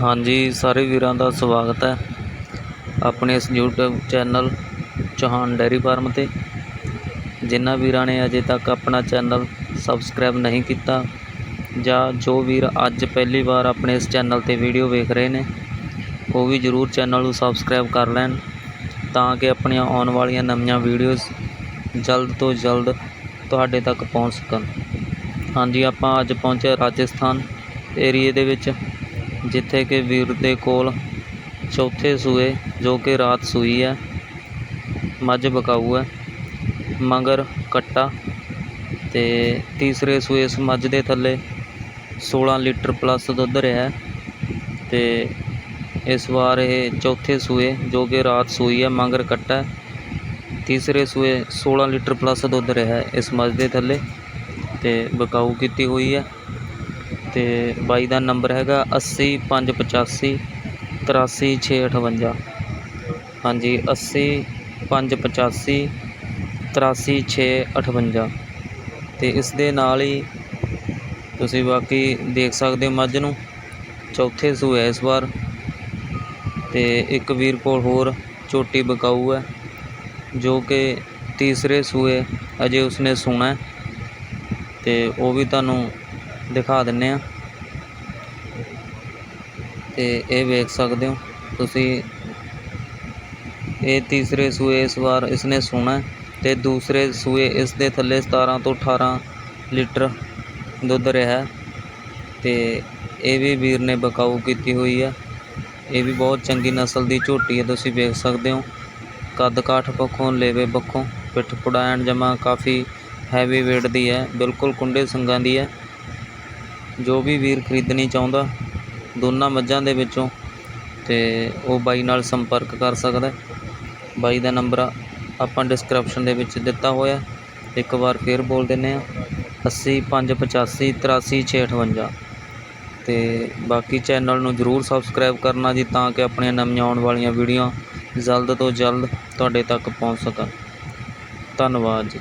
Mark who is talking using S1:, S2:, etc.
S1: ਹਾਂਜੀ, ਸਾਰੇ ਵੀਰਾਂ ਦਾ ਸਵਾਗਤ ਹੈ। ਆਪਣੇ ਇਸ YouTube channel Chauhan dairy farm 'ਤੇ। ਜਿਨ੍ਹਾਂ ਵੀਰਾਂ ਨੇ ਅਜੇ ਤੱਕ ਆਪਣਾ ਚੈਨਲ ਸਬਸਕ੍ਰਾਈਬ ਨਹੀਂ ਕੀਤਾ, ਜਾਂ ਜੋ ਵੀਰ ਅੱਜ ਪਹਿਲੀ ਵਾਰ ਆਪਣੇ ਇਸ ਚੈਨਲ 'ਤੇ ਵੀਡੀਓ ਵੇਖ ਰਹੇ ਨੇ, ਉਹ ਵੀ ਜਰੂਰ ਚੈਨਲ ਨੂੰ ਸਬਸਕ੍ਰਾਈਬ ਕਰ ਲੈਣ, ਤਾਂ ਕਿ ਆਪਣੀਆਂ ਆਉਣ ਵਾਲੀਆਂ ਨਵੀਆਂ ਵੀਡੀਓਜ਼ ਜਲਦ ਤੋਂ ਜਲਦ ਤੁਹਾਡੇ ਤੱਕ ਪਹੁੰਚ ਸਕਣ। ਹਾਂਜੀ, ਆਪਾਂ ਅੱਜ ਪਹੁੰਚੇ ਰਾਜਸਥਾਨ ਏਰੀਏ ਦੇ ਵਿੱਚ। ਜਿੱਥੇ ਕਿ ਵੀਰ ਦੇ ਕੋਲ ਚੌਥੇ ਸੂਏ ਜੋ ਕਿ ਰਾਤ ਸੂਈ ਹੈ, ਮੱਝ ਬਕਾਊ ਹੈ, ਮਗਰ ਕੱਟਾ ਤੇ ਤੀਸਰੇ ਸੂਏ ਇਸ ਮੱਝ ਦੇ ਥੱਲੇ 16 ਲੀਟਰ ਪਲੱਸ ਦੁੱਧ ਰਿਹਾ ਹੈ ਤੇ ਇਸ ਵਾਰ ਇਹ ਚੌਥੇ ਸੂਏ ਜੋ ਕਿ ਰਾਤ ਸੂਈ ਹੈ, ਮਗਰ ਕੱਟਾ ਤੀਸਰੇ ਸੂਏ 16 ਲੀਟਰ ਪਲੱਸ ਦੁੱਧ ਰਿਹਾ ਇਸ ਮੱਝ ਦੇ ਥੱਲੇ ਤੇ ਬਕਾਊ ਕੀਤੀ ਹੋਈ ਹੈ। ਤੇ ਬਾਈ ਦਾ ਨੰਬਰ ਹੈਗਾ 80585 83658 ਹਾਂਜੀ 80585 83658 ਤੇ ਇਸ ਦੇ ਨਾਲ ਹੀ ਤੁਸੀਂ ਬਾਕੀ ਦੇਖ ਸਕਦੇ ਹੋ ਮੱਝ ਨੂੰ। ਚੌਥੇ ਸੂਏ ਇਸ ਵਾਰ। ਤੇ ਇੱਕ ਵੀਰ ਕੋਲ ਹੋਰ ਚੋਟੀ ਬਕਾਊ ਹੈ, ਜੋ ਕਿ ਤੀਸਰੇ ਸੂਏ ਅਜੇ ਉਸਨੇ ਸੂਣਾ ਹੈ। ਤੇ ਉਹ ਵੀ ਤੁਹਾਨੂੰ ਦਿਖਾ ਦਿੰਨੇ ਆ। ਤੇ ਇਹ ਵੇਖ ਸਕਦੇ ਹੋ ਤੁਸੀਂ। ਇਹ ਤੀਸਰੇ ਸੂਏ ਇਸ ਵਾਰ ਇਸਨੇ ਸੂਣਾ ਹੈ ਤੇ ਦੂਸਰੇ ਸੂਏ ਇਸ ਦੇ ਥੱਲੇ 17 ਤੋਂ 18 ਲੀਟਰ ਦੁੱਧ ਰਿਹਾ ਹੈ। ਤੇ ਇਹ ਵੀ ਵੀਰ ਨੇ ਬਕਾਊ ਕੀਤੀ ਹੋਈ ਹੈ। ਇਹ ਵੀ ਬਹੁਤ ਚੰਗੀ ਨਸਲ ਦੀ ਝੋਟੀ ਹੈ, ਤੁਸੀਂ ਵੇਖ ਸਕਦੇ ਹੋ। ਕੱਦ ਕਾਠ ਪੱਖੋਂ, ਲੇਵੇ ਪੱਖੋਂ, ਪਿੱਠ ਪੁੜਾਇਣ ਜਮਾ ਕਾਫੀ ਹੈਵੀ weight ਦੀ ਹੈ, ਬਿਲਕੁਲ ਕੁੰਡੇ ਸੰਗਾਂ ਦੀ ਹੈ। ਜੋ ਵੀ ਵੀਰ ਖਰੀਦਣੀ ਚਾਹੁੰਦਾ, ਦੋਨਾਂ ਮੱਝਾਂ ਦੇ ਵਿੱਚੋਂ, ਤੇ ਉਹ ਬਾਈ ਨਾਲ ਸੰਪਰਕ ਕਰ ਸਕਦਾ ਬਾਈ ਦਾ ਨੰਬਰ ਆਪਾਂ ਡਿਸਕ੍ਰਿਪਸ਼ਨ ਦੇ ਵਿੱਚ ਦਿੱਤਾ ਹੋਇਆ ਇੱਕ ਵਾਰ ਫੇਰ ਬੋਲ ਦਿੰਨੇ ਆ 80585 83658 ਤੇ ਬਾਕੀ ਚੈਨਲ ਨੂੰ ਜਰੂਰ ਸਬਸਕ੍ਰਾਈਬ ਕਰਨਾ ਜੀ, ਤਾਂ ਕਿ ਆਪਣੀਆਂ ਨਵੀਆਂ ਆਉਣ ਵਾਲੀਆਂ ਵੀਡੀਓ ਜਲਦ ਤੋਂ ਜਲਦ ਤੁਹਾਡੇ ਤੱਕ ਪਹੁੰਚ ਸਕਣ। ਧੰਨਵਾਦ ਜੀ।